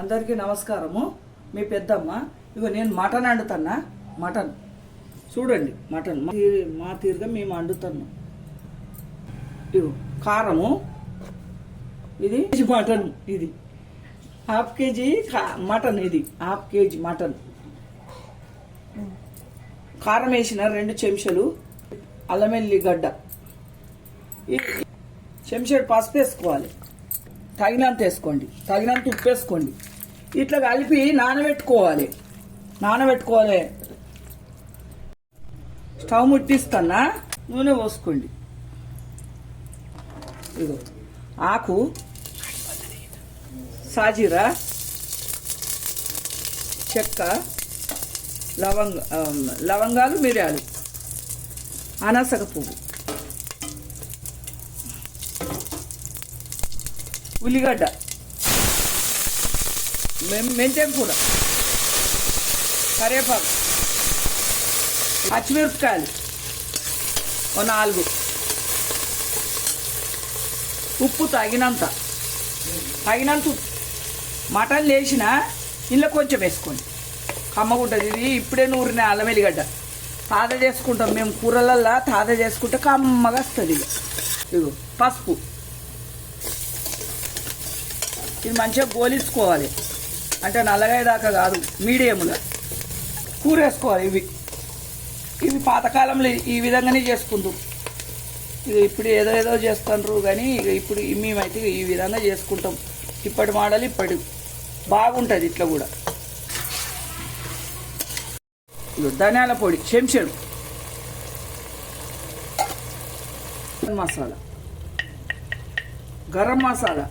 అందరికీ నమస్కారము. మీ పెద్దమ్మ. ఇగో నేను మటన్ వండుతున్నా మటన్. చూడండి మటన్. మా తీరు- మా తీరుగా మేము వండుతున్నాం ఇగో కారము. ఇది మటన్ ఇది. హాఫ్ కేజీ మటన్ ఇది. Half KG mutton. కారం వేసిన రెండు చెంచాలు అల్లం గడ్డ. ఈ- చెంచాడు పసుపు వేసుకోవాలి. తగినంత వేసుకోండి. తగినంత ఉప్పు వేసుకోండి. ఇట్లా కలిపి నానబెట్టుకోవాలి. నానబెట్టుకోవాలి. స్టవ్ ముట్టిస్తున్నా నూనె పోసుకోండి. ఇదిగో ఆకు సాజీరా చెక్క లవంగ లవంగాలు మిరియాలు అనసక పువ్వు ఉల్లిగడ్డ. మెంతెం కూర? కరివేపాకు పచ్చిమిరపకాయలు. ఓ నాలుగు. ఉప్పు తగినంత. తగినంత ఉప్పు. మటన్ లేచిన ఇంట్లో కొంచెం వేసుకోండి. కమ్మగుంటుంది. ఇది ఇప్పుడే నూరిన అల్లం వెల్లిగడ్డ తాజా చేసుకుంటాం. మేము కూరలల్లా తాజా చేసుకుంటే కమ్మగా వస్తుంది ఇక ఇగో పసుపు. ఇది మంచిగా గోలించుకోవాలి. అంటే నల్లగాయదాకా కాదు మీడియంగా కూరేసుకోవాలి ఇవి. ఇవి పాతకాలంలో ఈ విధంగానే చేసుకుంటాం. ఇక ఇప్పుడు ఏదో ఏదో చేస్తుండ్రు కానీ ఇక ఇప్పుడు మేమైతే ఈ విధంగా చేసుకుంటాం. ఇప్పటి మోడల్ ఇప్పటి బాగుంటుంది ఇట్లా కూడా. ధనియాల పొడి చెంచాడు మసాలా. గరం మసాలా.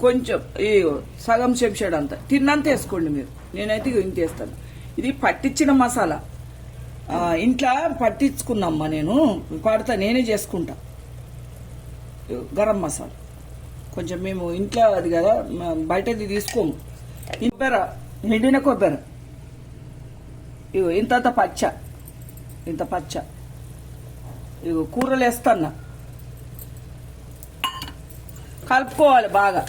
కొంచెం ఇగో సగం చెంచాడు అంత. తిన్నంత వేసుకోండి మీరు. నేనైతే ఇంత వేస్తాను. ఇది పట్టించిన మసాలా. ఇంట్లో పట్టించుకున్నామ్మా నేను. పడతా నేనే చేసుకుంటా. ఇగో గరం మసాలా. కొంచెం మేము ఇంట్లో అది కదా బయటది తీసుకోము. కొబ్బరి ఎండిన కొబ్బరి. ఇగో ఇంత పచ్చ. ఇంత పచ్చ. ఇగో కూరలు వేస్తాన్నా కలుపుకోవాలి బాగా.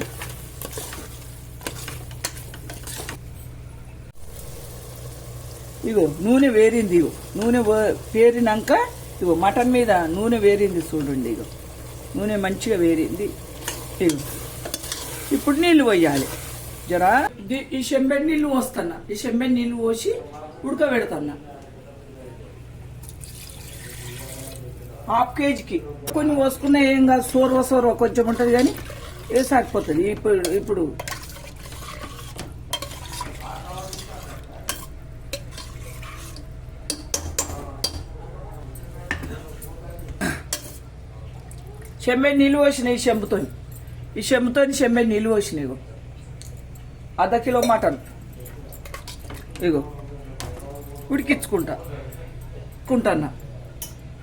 ఇగో నూనె వేరింది ఇగో. నూనె పేరినాక ఇగో మటన్ మీద నూనె వేరింది చూడండి ఇగో. నూనె మంచిగా వేరింది. ఇగో. ఇప్పుడు నీళ్ళు పోయాలి. జరా ఈ చెంబెడి నీళ్ళు పోస్తున్నా. ఈ చెంబెడి నీళ్ళు పోసి ఉడకబెడుతున్నా. హాఫ్ కేజీకి కొన్ని పోసుకున్నా ఏం కాదు సోర్వ సోర్వ కొంచెం ఉంటుంది కానీ ఏ సరిపోతుంది ఇప్పుడు ఇప్పుడు. చెమ్మె నీళ్ళు పోసినాయి ఈ చెంబుతో ఈ చెంబుతో చెమ్మె నీళ్ళు పోసినాయి ఇగో. అర్ధ కిలో మటన్. ఇగో. ఉడికించుకుంటా. కుంటన్నా.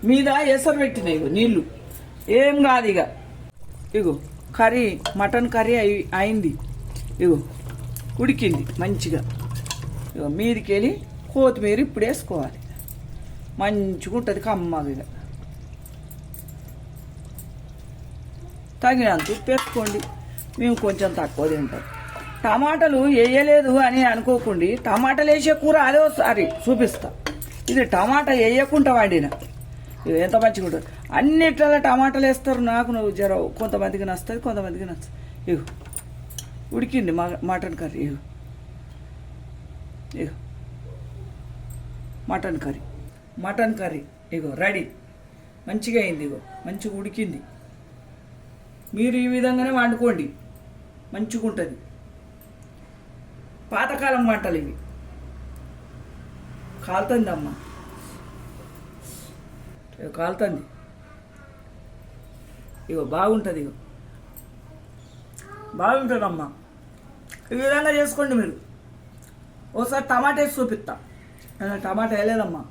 మీద ఎసరు పెట్టిన ఇగో నీళ్ళు. ఏం కాదు ఇక ఇగో కర్రీ మటన్ కర్రీ అయి అయింది. ఇగో ఉడికింది మంచిగా. ఇగో మీదికి వెళ్ళి కొత్తిమీర ఇప్పుడు వేసుకోవాలి. మంచిగా ఉంటుంది కమ్మగా ఇక తగినంత ఉప్పు వేసుకోండి. మేము కొంచెం తక్కువ తింటాం. టమాటాలు వేయలేదు అని అనుకోకండి. టమాటాలు వేసే కూర అదే ఒకసారి చూపిస్తా. ఇది టమాటా వేయకుండా వండినా. ఇది ఎంత మంచిగా ఉంటుంది. అన్నిట్లలో టమాటాలు వేస్తారు. నాకు నువ్వు జర కొంతమందికి నస్తుంది కొంతమందికి నచ్చదు. ఇగో ఉడికింది మా మటన్ కర్రీ. ఇగో ఇగో మటన్ కర్రీ. Mutton curry. ఇగో రెడీ. మంచిగా అయింది ఇగో మంచిగా ఉడికింది. మీరు ఈ విధంగానే వండుకోండి. మంచిగా ఉంటుంది. పాతకాలం వంటలు ఇవి. కాలుతుంది ఇక ఇగో కాలుతుంది. ఇగో బాగుంటుంది ఇగో. బాగుంటుందమ్మా. ఈ విధంగా చేసుకోండి మీరు. ఒకసారి టమాటా వేసి చూపిస్తా నేను టమాటా వేయలేదమ్మా.